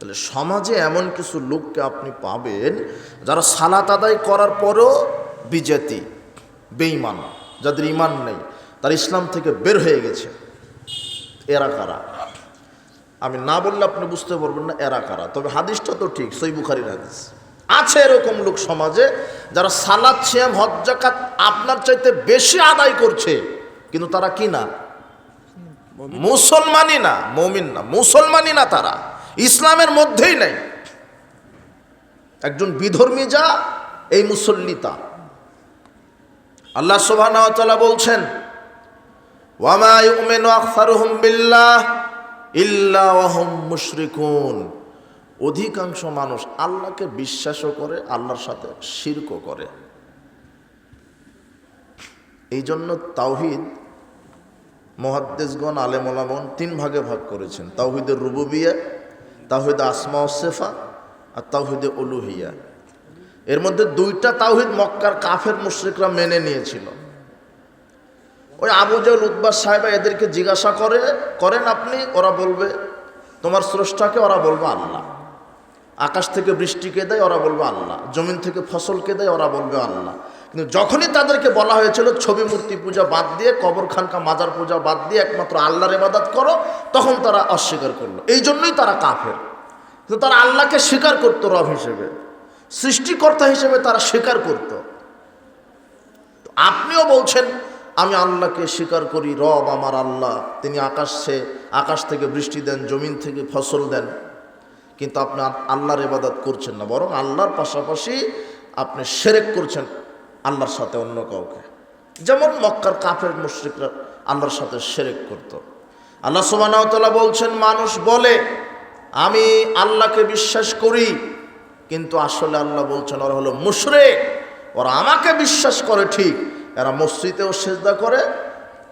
তাহলে সমাজে এমন কিছু লোককে আপনি পাবেন যারা সালাত আদায় করার পরও বিজেতি, বেঈমান, যাদের ইমান নেই, তার ইসলাম থেকে বের হয়ে গেছে। এরা কারা? আমি না বললে আপনি বুঝতে পারবেন না এরা কারা। তবে হাদিসটা তো ঠিক, সই বুখারির হাদিস। আছে এরকম লোক সমাজে যারা সালাদ সিয়াম, হজ জাকাত আপনার চাইতে বেশি আদায় করছে, কিন্তু তারা কি না? মুসলমানই না, মমিন না, মুসলমানই না তারা। ইসলামের মধ্যেই নেই। একজন বিধর্মী যা, এই মুসল্লিতা আল্লাহ সুবহানাহু ওয়া বলছেন মুশরিকুন। অধিকাংশ মানুষ আল্লাহকে বিশ্বাসও করে, আল্লাহর সাথে শিরকও করে। এই জন্য তাওহিদ মহাদ্দেশগণ আলেমলামন তিন ভাগে ভাগ করেছেন। তাওহিদের রুবুবিয়া তাওহিদ আসমা সেফা আর তাওহিদে উলুহিয়া। এর মধ্যে দুইটা তাওহিদ মক্কার কাফের মুশ্রিকরা মেনে নিয়েছিল। ওই আবু জাহল উদ্বাস সাহেবা এদেরকে জিজ্ঞাসা করে, করেন আপনি? ওরা বলবে, তোমার স্রষ্টাকে ওরা বলবে আল্লাহ। আকাশ থেকে বৃষ্টিকে দেয়, ওরা বলবে আল্লাহ। জমিন থেকে ফসলকে দেয়, ওরা বলবে আল্লাহ। কিন্তু যখনই তাদেরকে বলা হয়েছিল ছবি মূর্তি পূজা বাদ দিয়ে, কবর খানকা মাজার পূজা বাদ দিয়ে একমাত্র আল্লাহর ইবাদত করো, তখন তারা অস্বীকার করল। এই জন্যই তারা কাফের। কিন্তু তারা আল্লাহকে স্বীকার করতো রব হিসেবে। সৃষ্টিকর্তা হিসেবে তারা স্বীকার করতো। আপনিও বলছেন, আমি আল্লাহকে স্বীকার করি, রব আমার আল্লাহ। তিনি আকাশে, আকাশ থেকে বৃষ্টি দেন, জমিন থেকে ফসল দেন। কিন্তু আপনি আল্লাহর ইবাদত করছেন না, বরং আল্লাহর পাশাপাশি আপনি সেরেক করছেন। আল্লাহর সাথে অন্য কাউকে। যেমন মক্কার কাফের মুশ্রিকরা আল্লাহর সাথে সেরেক করত। আল্লাহ সুবাহতাল্লাহ বলছেন মানুষ বলে আমি আল্লাহকে বিশ্বাস করি কিন্তু আসলে আল্লাহ বলছেন ওরা হলো মুশরেক। ওরা আমাকে বিশ্বাস করে ঠিক। এরা মসজিদেও সেজদা করে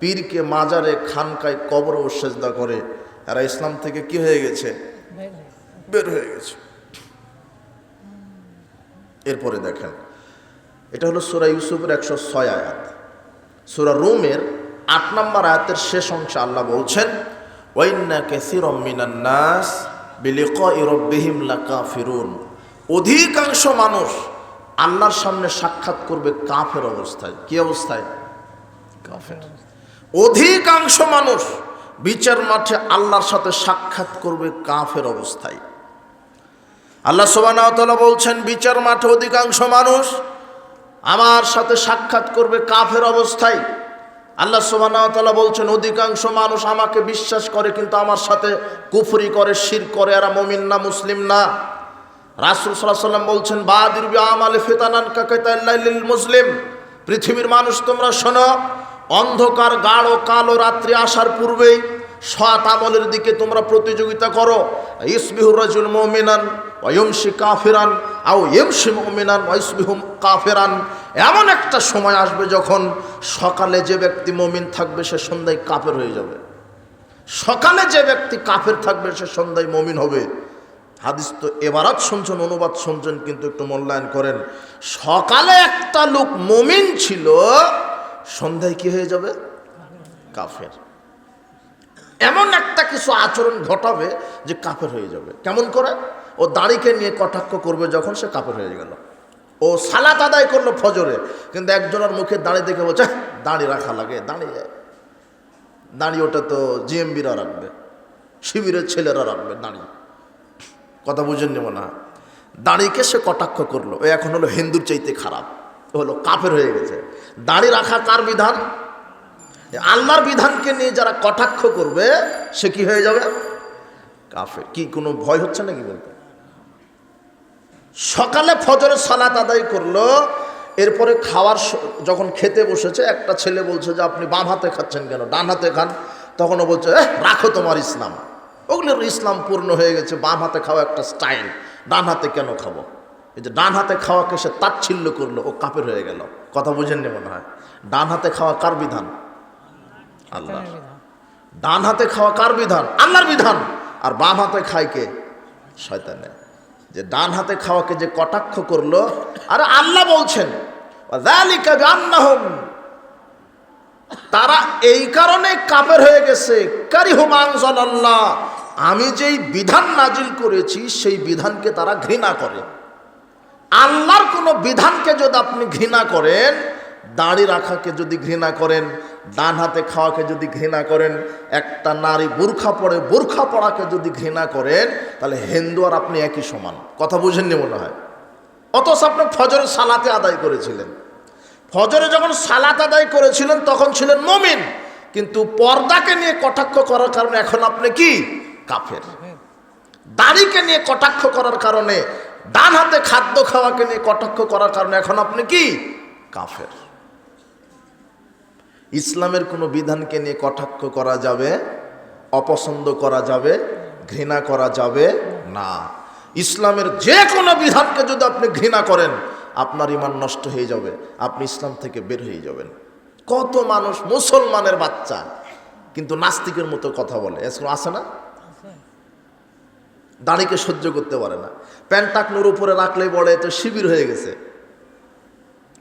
পীরকে মাজারে খানকায় কবরও সেজদা করে। এরা ইসলাম থেকে কি হয়ে গেছে। বের হয়ে গেছে। এরপরে দেখেন এটা হলো সুরা ইউসুফের একশো ছয় আয়াত। সুরা রুমের আট নম্বর আয়াতের শেষ অংশে আল্লাহ বলছেন অধিকাংশ মানুষ আল্লাহর সামনে সাক্ষাৎ করবে কাফের অবস্থায়। কি অবস্থায়? কাফের। অধিকাংশ মানুষ বিচার মাঠে আল্লাহর সাথে সাক্ষাৎ করবে কাফের অবস্থায়। আল্লাহ সোবানা বলছেন, বিচার মাঠে অধিকাংশ মানুষ আমার সাথে সাক্ষাৎ করবে কাফের অবস্থায়। আল্লাহ সোবানা বলছেন, অধিকাংশ মানুষ আমাকে বিশ্বাস করে, কিন্তু আমার সাথে কুফরি করে, শির করে, এরা মমিন না, মুসলিম না। রাসুল সাল্লাম বলছেন বাদিরবি আমালে ফেতানান কাকাইতাল্লাহিল মুসলিম। পৃথিবীর মানুষ, তোমরা শোনো, অন্ধকার, গাঢ়, কালো রাত্রি আসার পূর্বেই সৎ আমলের দিকে তোমরা প্রতিযোগিতা করো। ইসবিহুর রাজুল মমিনান ওয়মশি কাফেরান, আও ইমশি মমিনান ওয়সবিহুম কাফেরান। এমন একটা সময় আসবে যখন সকালে যে ব্যক্তি মমিন থাকবে, সে সন্ধ্যায় কাফের হয়ে যাবে। সকালে যে ব্যক্তি কাফের থাকবে, সে সন্ধ্যায় মমিন হবে। হাদিস তো এবারাত শুনছেন, অনুবাদ শুনছেন, কিন্তু একটু মূল্যায়ন করেন। সকালে একটা লোক মমিন ছিল, সন্ধ্যায় কি হয়ে যাবে? কাফের। এমন একটা কিছু আচরণ ঘটাবে যে কাপের হয়ে যাবে। কেমন করে? ও দাড়িকে নিয়ে কটাক্ষ করবে যখন সে কাপের হয়ে গেল। ও সালাত আদায় করল ফজরে কিন্তু একজনের মুখে দাঁড়িয়ে দেখে বলছে "হ্যাঁ, দাড়ি রাখা লাগে দাঁড়িয়ে দাঁড়িয়ে ওটা তো জিএমবিরা রাখবে শিবিরের ছেলেরা রাখবে দাঁড়িয়ে কথা বুঝেন নেব না দাড়িকে সে কটাক্ষ করল। ও এখন হলো হিন্দুর চাইতে খারাপ হলো কাফের হয়ে গেছে। দাড়ি রাখা কার বিধান? আল্লাহর বিধানকে নিয়ে যারা কটাক্ষ করবে সে কি হয়ে যাবে? কাফে কি কোনো ভয় হচ্ছে নাকি বলতে? সকালে ফজরের সালাত আদায় করল এরপরে খাওয়ার যখন খেতে বসেছে একটা ছেলে বলছে যে আপনি বাম হাতে খাচ্ছেন কেন? ডান হাতে খান। তখন ও বলছে "এহ, রাখো তোমার ইসলাম। ওগুলোর ইসলাম পূর্ণ হয়ে গেছে বাম হাতে খাওয়া একটা স্টাইল। ডান হাতে কেন খাব? এই যে ডান হাতে খাওয়াকে সে তাচ্ছিল্য করল ও কাপের হয়ে গেল। কথা বুঝেননি মনে হয়? ডান হাতে খাওয়া কার বিধান? আল্লাহ। ডান হাতে খাওয়া কার বিধান? আল্লাহর বিধান। আর বাম হাতে খায় কে? শয়তানের। যে ডান হাতে খাওয়াকে যে কটাক্ষ করল আর আল্লাহ বলছেন তারা এই কারণে কাপের হয়ে গেছে। কারি হুমানজন আল্লাহ আমি যেই বিধান নাজিল করেছি সেই বিধানকে তারা ঘৃণা করে। আল্লাহর কোনো বিধানকে যদি আপনি ঘৃণা করেন দাড়ি রাখাকে যদি ঘৃণা করেন ডান হাতে খাওয়াকে যদি ঘৃণা করেন, একটা নারী বোরখা পড়ে বোরখা পড়াকে যদি ঘৃণা করেন, তাহলে হিন্দু আর আপনি একই সমান। কথা বুঝেননি মনে হয়? অথচ আপনি ফজরের সালাতে আদায় করেছিলেন। ফজরে যখন সালাত আদায় করেছিলেন, তখন ছিলেন মমিন। কিন্তু পর্দাকে নিয়ে কটাক্ষ করার কারণে এখন আপনি কি? কাফের। দাড়িকে নিয়ে কটাক্ষ করার কারণে, ডান হাতে খাদ্য খাওয়াকে নিয়ে কটাক্ষ করার কারণে এখন আপনি কি? কাফের। ইসলামের কোনো বিধানকে নিয়ে কটাক্ষ করা যাবে, অপছন্দ করা যাবে, ঘৃণা করা যাবে না। ইসলামের যে কোনো বিধানকে যদি আপনি ঘৃণা করেন, আপনার ইমান নষ্ট হয়ে যাবে, আপনি ইসলাম থেকে বের হয়ে যাবেন। কত মানুষ মুসলমানের বাচ্চা, কিন্তু নাস্তিকের মতো কথা বলে। এসব আছে না? দাড়িকে সহ্য করতে পারে না। প্যান্ট টাকনোর উপরে রাখলেই বলে তো শিবির হয়ে গেছে।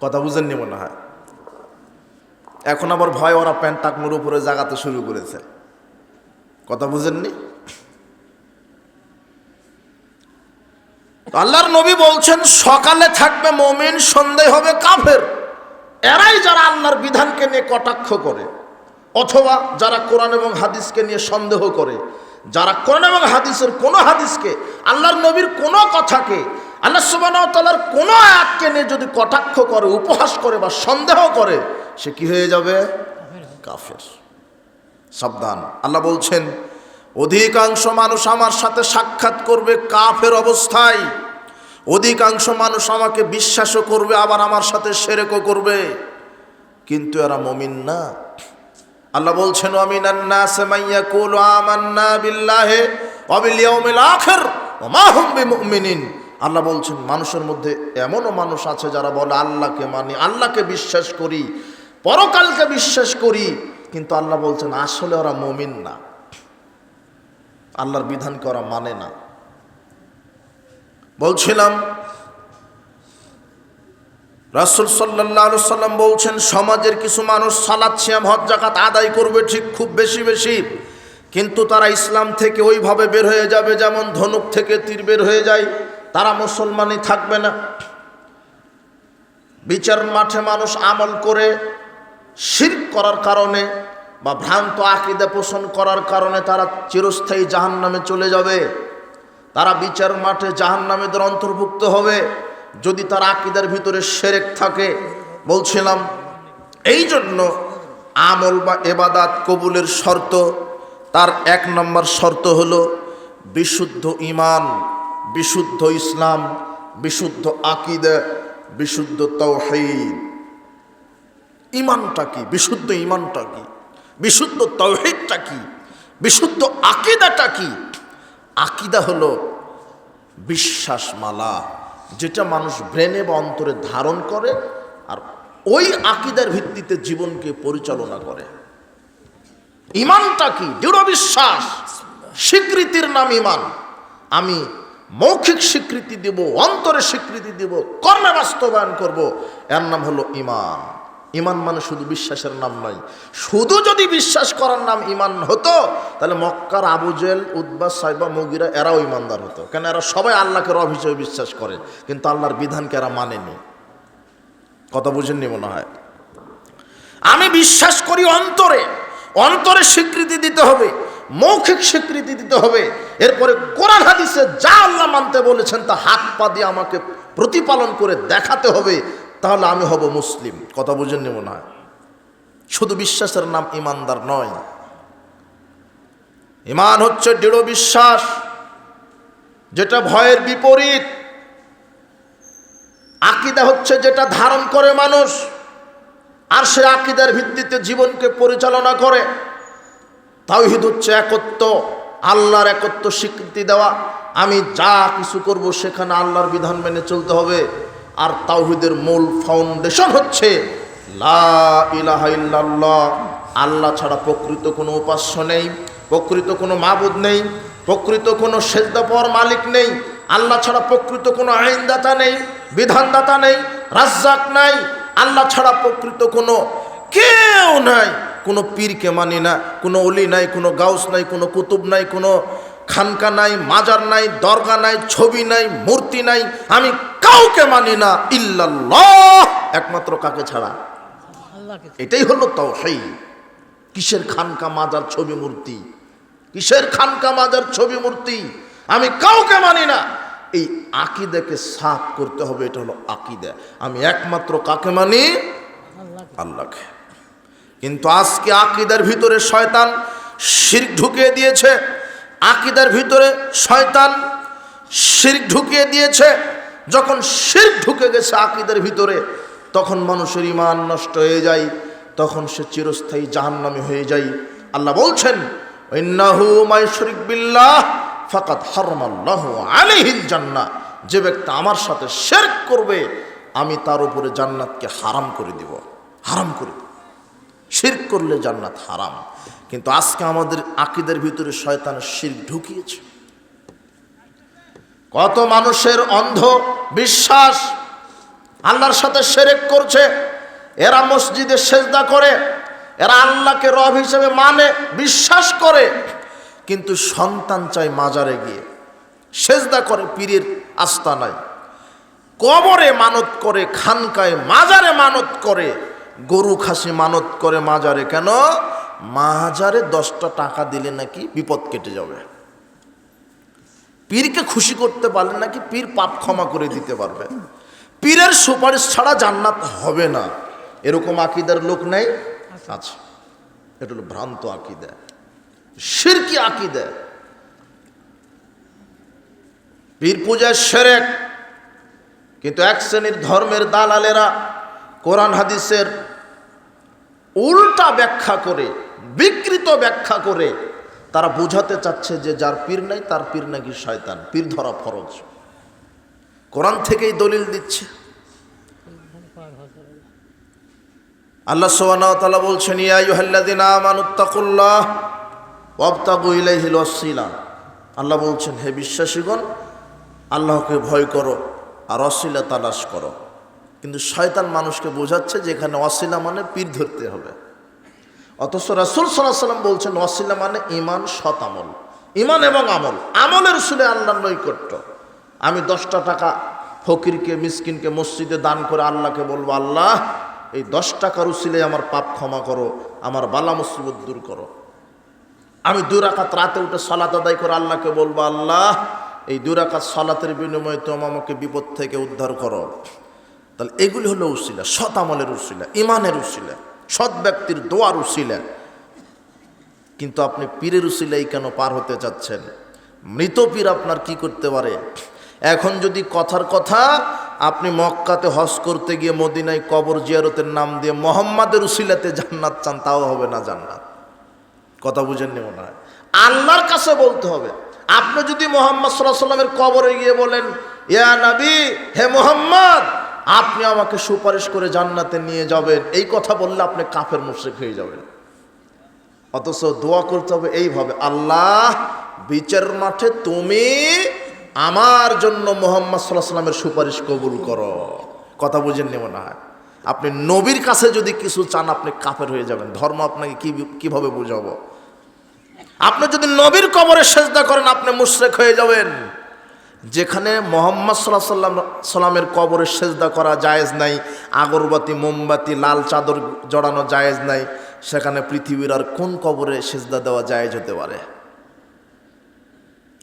কথা বুঝেননি মনে হয়? এখন আবার ভয়, ওরা প্যান্ট টাকনোর উপরে জাগাতে শুরু করেছে। কথা বুঝেননি? আল্লাহর নবী বলছেন, সকালে থাকবে মমিন সন্দেহ হবে কাফের। এরাই যারা আল্লাহর বিধানকে নিয়ে কটাক্ষ করে, অথবা যারা কোরআন এবং হাদিসকে নিয়ে সন্দেহ করে, যারা কোরআন এবং হাদিসের কোনো হাদিসকে, আল্লাহর নবীর কোনো কথাকে, আল্লাহ সুবাহর কোনো আয়াতকে নিয়ে যদি কটাক্ষ করে, উপহাস করে বা সন্দেহ করে সে কি হয়ে যাবে? কাফের। সাবধান। আল্লাহ বলছেন, অধিকাংশ মানুষ আমার সাথে সাক্ষাৎ করবে কাফের অবস্থায়। অধিকাংশ মানুষ আমাকে বিশ্বাসও করবে, আবার আমার সাথে সেরেকও করবে। কিন্তু এরা মমিন না। আল্লাহ বলছেন আল্লাহ বলছেন, মানুষের মধ্যে এমনও মানুষ আছে যারা বলে, আল্লাহকে মানি, আল্লাহকে বিশ্বাস করি পরকালকে বিশ্বাস করি, কিন্তু আল্লাহ বলছেন, আসলে ওরা মমিন না। আল্লাহর বিধানকে ওরা মানে না। বলছিলাম, রাসুল সাল্লাহ সাল্লাম বলছেন, সমাজের কিছু মানুষ সালাদ শ্যাম হজ জাকাত আদায় করবে ঠিক খুব বেশি বেশি। কিন্তু তারা ইসলাম থেকে ওইভাবে বের হয়ে যাবে যেমন ধনুক থেকে তীর বের হয়ে যায়। তারা মুসলমানই থাকবে না। বিচার মাঠে মানুষ আমল করে শির করার কারণে বা ভ্রান্ত আকিদা পোষণ করার কারণে তারা চিরস্থায়ী জাহান নামে চলে যাবে। তারা বিচার মাঠে জাহান নামেদের অন্তর্ভুক্ত হবে। যদি তার আকিদার ভিতরে সেরেক থাকে, বলছিলাম এই জন্য আমল বা এবাদাত কবুলের শর্ত, তার এক নম্বর শর্ত হল বিশুদ্ধ ইমান বিশুদ্ধ ইসলাম, বিশুদ্ধ আকিদা, বিশুদ্ধ তৌহিদ ইমানটা কি? বিশুদ্ধ ইমানটা কি? বিশুদ্ধ তৌহিদটা কি? বিশুদ্ধ আকিদাটা কি? আকিদা হলো বিশ্বাসমালা, যেটা মানুষ ব্রেনে বা অন্তরে ধারণ করে আর ওই আকিদার ভিত্তিতে জীবনকে পরিচালনা করে। ইমানটা কি? দৃঢ় বিশ্বাস, স্বীকৃতির নাম ইমান। আমি মৌখিক স্বীকৃতি দেব, অন্তরে স্বীকৃতি দেব, কর্মে বাস্তবায়ন করব, এর নাম হলো ইমান। ইমান মানে শুধু বিশ্বাসের নাম নয়। শুধু যদি বিশ্বাস করার নাম ইমান হতো, তাহলে মক্কার আবুজেল উদ্বাস সাইবা, মুগিরা এরাও ইমানদার হতো। কেন এরা সবাই আল্লাহকে রব হিসেবে বিশ্বাস করে, কিন্তু আল্লাহর বিধানকে এরা মানেনি। কথা বুঝেননি মনে হয়? আমি বিশ্বাস করি অন্তরে। অন্তরে স্বীকৃতি দিতে হবে, মৌখিক স্বীকৃতি দিতে হবে। এরপরে কোরআন হাদিসে যা আল্লাহ মানতে বলেছেন, তা হাত পা দিয়ে আমাকে প্রতিপালন করে দেখাতে হবে। তাহলে আমি হব মুসলিম। কথা বুঝেননি মনে হয় শুধু বিশ্বাসের নাম ইমানদার নয়। ইমান হচ্ছে দৃঢ় বিশ্বাস, যেটা ভয়ের বিপরীত। আকিদা হচ্ছে যেটা ধারণ করে মানুষ, আর সে আকিদার ভিত্তিতে জীবনকে পরিচালনা করে। তাওহিদ হচ্ছে একত্ব, আল্লাহর একত্ব স্বীকৃতি দেওয়া। আমি যা কিছু করব সেখানে আল্লাহর বিধান মেনে চলতে হবে। আর তাওহিদের মূল ফাউন্ডেশন হচ্ছে লা ইল্লাল্লাহ। আল্লাহ ছাড়া প্রকৃত কোনো উপাস্য নেই, প্রকৃত কোনো মাবুদ নেই, প্রকৃত কোনো সেজদাপর মালিক নেই, আল্লাহ ছাড়া প্রকৃত কোনো আইনদাতা নেই, বিধানদাতা নেই, রাজ্জাক নাই, আল্লাহ ছাড়া প্রকৃত কোনো কেউ নাই, কোনো পীরকে মানি না, কোনো অলি নাই, কোনো গাউস নাই, কোনো কুতুব নাই, কোনো খানকা নাই, মাজার নাই, দরগা নাই, ছবি নাই, মূর্তি নাই, আমি কাউকে মানি না ইল্লাল্লাহ একমাত্র কাকে ছাড়া? আল্লাহকে এটাই হলো তাও সেই কিসের খানকা মাজার ছবি মূর্তি? কিসের খানকা মাজার ছবি মূর্তি? আমি কাউকে মানি না। এই আকিদাকে সাফ করতে হবে এটা হলো আকিদা। আমি একমাত্র কাকে মানি? আল্লাহকে। আল্লাহকে। কিন্তু আজকে আকিদার ভিতরে শয়তান শিরক ঢুকিয়ে দিয়েছে। আকিদার ভিতরে শয়তান শিরক ঢুকিয়ে দিয়েছে। যখন শির ঢুকে গেছে আকিদের ভিতরে, তখন মানুষের ইমান নষ্ট হয়ে যায়, তখন সে চিরস্থায়ী জাহান্নামী হয়ে যায়। আল্লাহ বলছেন বিল্লাহ ফাকাত হারমাল্লাহু যে ব্যক্তি আমার সাথে শিরক করবে, আমি তার উপরে জান্নাতকে হারাম করে দিব, হারাম করে দিব। করলে জান্নাত হারাম। কিন্তু আজকে আমাদের আকিদের ভিতরে শয়তানের শিরক ঢুকিয়েছে। কত মানুষের অন্ধ বিশ্বাস আল্লাহর সাথে সেরেক করছে। এরা মসজিদে সেজদা করে, এরা আল্লাহকে রব হিসেবে মানে বিশ্বাস করে। কিন্তু সন্তান চায় মাজারে গিয়ে। সেজদা করে, পীরের আস্তানায়। কবরে মানত করে, খানকায় মাজারে মানত করে, গরু খাসি মানত করে মাজারে। কেন? মাজারে দশটা টাকা দিলে নাকি বিপদ কেটে যাবে। পীরকে খুশি করতে পারলে নাকি পীর পাপ ক্ষমা করে দিতে পারবে। পীরের সুপারিশ ছাড়া জান্নাত হবে না। এরকম আকিদার লোক নেই? আচ্ছা এটা হলো ভ্রান্ত আকিদা। শিরকি আকিদা। পীর পূজায় সেরেক, কিন্তু এক শ্রেণির ধর্মের দালালেরা কোরআন হাদিসের উল্টা ব্যাখ্যা করে, বিকৃত ব্যাখ্যা করে তারা বোঝাতে চাচ্ছে যে যার পীর নাই, তার পীর নাকি শয়তান। পীর ধরা ফরজ। কোরআন থেকেই দলিল দিচ্ছে। আল্লাহ সোহানা বলছেন আল্লাহ বলছেন, হে বিশ্বাসীগণ, আল্লাহকে ভয় করো আর অশিলা তালাশ করো। কিন্তু শয়তান মানুষকে বোঝাচ্ছে যে এখানে অশিলা মানে পীর ধরতে হবে। অথচ রাসুল সাল্লাহ সাল্লাম বলছেন অশিলা মানে ইমান সৎ আমল। ইমান এবং আমল। আমলের শুনে আল্লাহর নৈকট্য। আমি দশটা টাকা ফকিরকে, মিসকিনকে মসজিদে দান করে আল্লাহকে বলব, আল্লাহ, এই দশ টাকার উসিলে আমার পাপ ক্ষমা করো, আমার বালা মুসিবত দূর করো। আমি দুই রাকাত রাতে উঠে সলাত আদায় করে আল্লাহকে বলব, আল্লাহ, এই দুই রাকাত সলাতের বিনিময়ে তুমি আমাকে বিপদ থেকে উদ্ধার করো। তাহলে এগুলি হলো উসিলা, সৎ আমলের উসিলা ইমানের উসিলা। সৎ ব্যক্তির দোয়ার উসিলা কিন্তু আপনি পীরের উসিলাই কেন পার হতে চাচ্ছেন? মৃত পীর আপনার কি করতে পারে? এখন যদি কথার কথা, আপনি মক্কাতে হজ করতে গিয়ে মদিনায় কবর জিয়ারতের নাম দিয়ে মোহাম্মদের উসিলাতে জান্নাত চান, তাও হবে না জান্নাত। কথা বুঝেননি মনে হয়? আল্লাহর কাছে বলতে হবে। আপনি যদি মোহাম্মদ সাল্লাহ সাল্লামের কবরে গিয়ে বলেন, ইয়া নবী, হে মোহাম্মদ আপনি আমাকে সুপারিশ করে জান্নাতে নিয়ে যাবেন। এই কথা বললে আপনি কাফের মুশ্রিক হয়ে যাবেন। অথচ দোয়া করতে হবে এইভাবে, আল্লাহ, বিচার মাঠে তুমি আমার জন্য মোহাম্মদ সাল্লাহ সাল্লামের সুপারিশ কবুল করো। কথা বুঝেননি মনে হয়? আপনি নবীর কাছে যদি কিছু চান, আপনি কাফের হয়ে যাবেন। ধর্ম আপনাকে কি, কীভাবে বুঝাবো? আপনি যদি নবীর কবরে সেজদা করেন, আপনি মুশরেক হয়ে যাবেন। যেখানে মোহাম্মদ সাল্লাহ সাল্লাম, সাল্লামের কবরে সেজদা করা জায়েজ নাই, আগরবাতি, মোমবাতি, লাল চাদর জড়ানো জায়েজ নাই, সেখানে পৃথিবীর আর কোন কবরে সেজদা দেওয়া জায়েজ হতে পারে?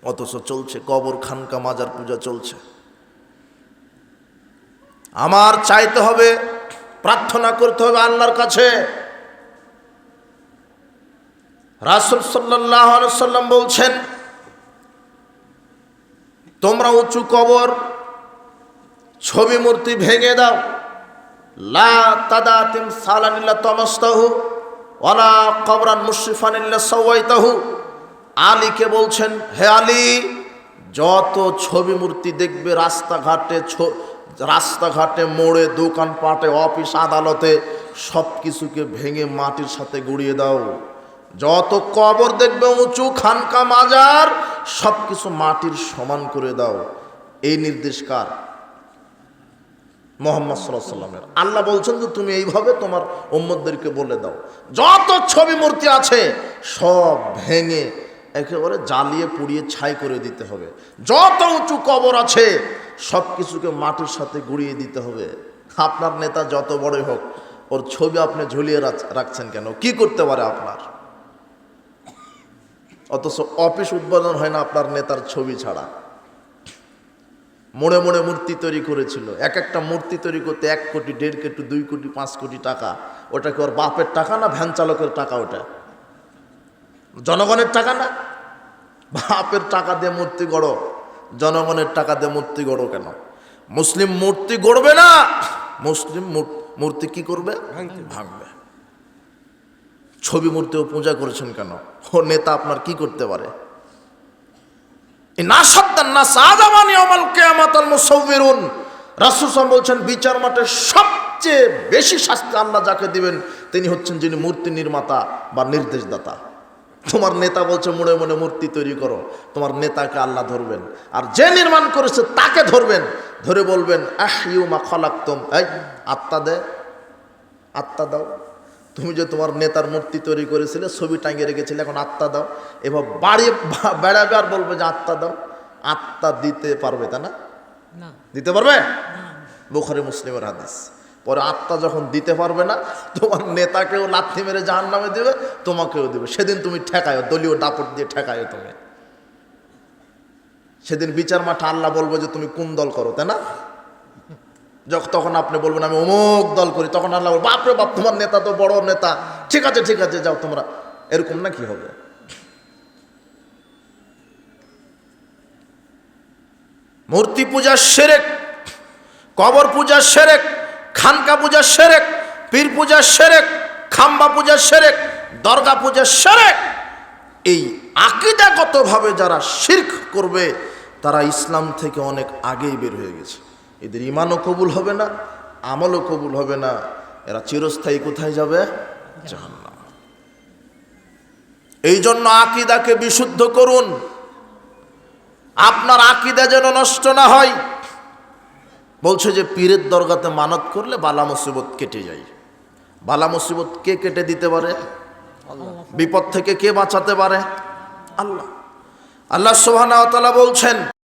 অথচ চলছে, কবর খানকা মাজার পূজা চলছে। আমার চাইতে হবে, প্রার্থনা করতে হবে আল্লাহর কাছে। রাসুল সাল্লাহ সাল্লাম বলছেন তোমরা উঁচু কবর, ছবি মূর্তি ভেঙে দাও। লা তাদাতিম সালানিল্লা তমস্তাহু ওলা কবরান মুশরিফানিল্লা সওয়াইতাহু। আলীকে বলছেন, হে আলী, যত ছবি মূর্তি দেখবে রাস্তাঘাটে রাস্তাঘাটে মোড়ে, দোকানপাটে, অফিস, আদালতে সব কিছুকে ভেঙে মাটির সাথে গুড়িয়ে দাও। যত কবর দেখবে উঁচু খানকা মাজার সব কিছু মাটির সমান করে দাও। এই নির্দেশ কার? মোহাম্মদ সাল্লামের আল্লাহ বলছেন যে তুমি এইভাবে তোমার উম্মদদেরকে বলে দাও। যত ছবি মূর্তি আছে, সব ভেঙে একেবারে জ্বালিয়ে পুড়িয়ে ছাই করে দিতে হবে। যত উঁচু কবর আছে সব কিছুকে মাটির সাথে গুড়িয়ে দিতে হবে। আপনার নেতা যত বড়ই হোক, ওর ছবি আপনি ঝুলিয়ে রাখছেন কেন? কি করতে পারে আপনার? অথচ অফিস উদ্বোধন হয় না আপনার নেতার ছবি ছাড়া। মোড়ে মোড়ে মূর্তি তৈরি করেছিল। এক একটা মূর্তি তৈরি করতে এক কোটি দেড় কোটি দুই কোটি পাঁচ কোটি টাকা। ওটা কি ওর বাপের টাকা না ভ্যান চালকের টাকা ওটা? জনগণের টাকা না? বাপের টাকা দিয়ে মূর্তি গড়ো। জনগণের টাকা দিয়ে মূর্তি গড়ো কেন? মুসলিম মূর্তি গড়বে না। মুসলিম মূর্তি কি করবে? ভাঙবে। ছবি মূর্তিও পূজা করেছেন কেন? ও নেতা আপনার কি করতে পারে? রাসুসাম বলছেন, বিচার মাঠে সবচেয়ে বেশি শাস্তি আল্লাহ যাকে দিবেন, তিনি হচ্ছেন যিনি মূর্তি নির্মাতা বা নির্দেশদাতা। তোমার নেতা বলছে মনে মনে মূর্তি তৈরি করো। তোমার নেতাকে আল্লাহ ধরবেন। আর যে নির্মাণ করেছে, তাকে ধরবেন। ধরে বলবেন আহ ইউমা খলাক্তম। এই, আত্মা দে, আত্মা দাও। তুমি যে তোমার নেতার মূর্তি তৈরি করেছিলে ছবি টাঙিয়ে রেখেছিলে এখন আত্মা দাও। এবার বাড়ি বেড়াবে আর বলবে যে আত্মা দাও। আত্মা দিতে পারবে তাই না? না। দিতে পারবে? বুখারি মুসলিমের হাদিস। পরে আত্মা যখন দিতে পারবে না তোমার নেতাকেও লাথি মেরে জাহান নামে দেবে তোমাকেও দেবে। সেদিন তুমি ঠেকায় দলীয় দাপট দিয়ে ঠেকায় তুমি। সেদিন বিচার মাঠে আল্লাহ বলব যে তুমি কোন দল করো তাই না? যখন তখন আপনি বলবেন, আমি অমুক দল করি। তখন আল্লাহ বাপরে বাপ, তোমার নেতা তো বড় নেতা। ঠিক আছে ঠিক আছে, যাও তোমরা। এরকম না কি হবে? মূর্তি পূজা সেরেক, কবর পূজা সেরেক, খানকা পূজা সেরেক, পীর পূজা সেরেক, খাম্বা পূজা সেরেক, দরগা পূজা সেরেক। এই আকিদাগতভাবে যারা শির্ক করবে, তারা ইসলাম থেকে অনেক আগেই বের হয়ে গেছে। এদের ইমানও কবুল হবে না আমলও কবুল হবে না। এরা চিরস্থায়ী কোথায় যাবে? জাহান্নাম। এই জন্য আকিদাকে বিশুদ্ধ করুন। আপনার আকিদা যেন নষ্ট না হয়। বলছে যে পীরের দরগাতে মানত করলে বালা মুসিবত কেটে যায়। বালা মুসিবত কে কেটে দিতে পারে? বিপদ থেকে কে বাঁচাতে পারে? আল্লাহ। আল্লাহ সোহানা বলছেন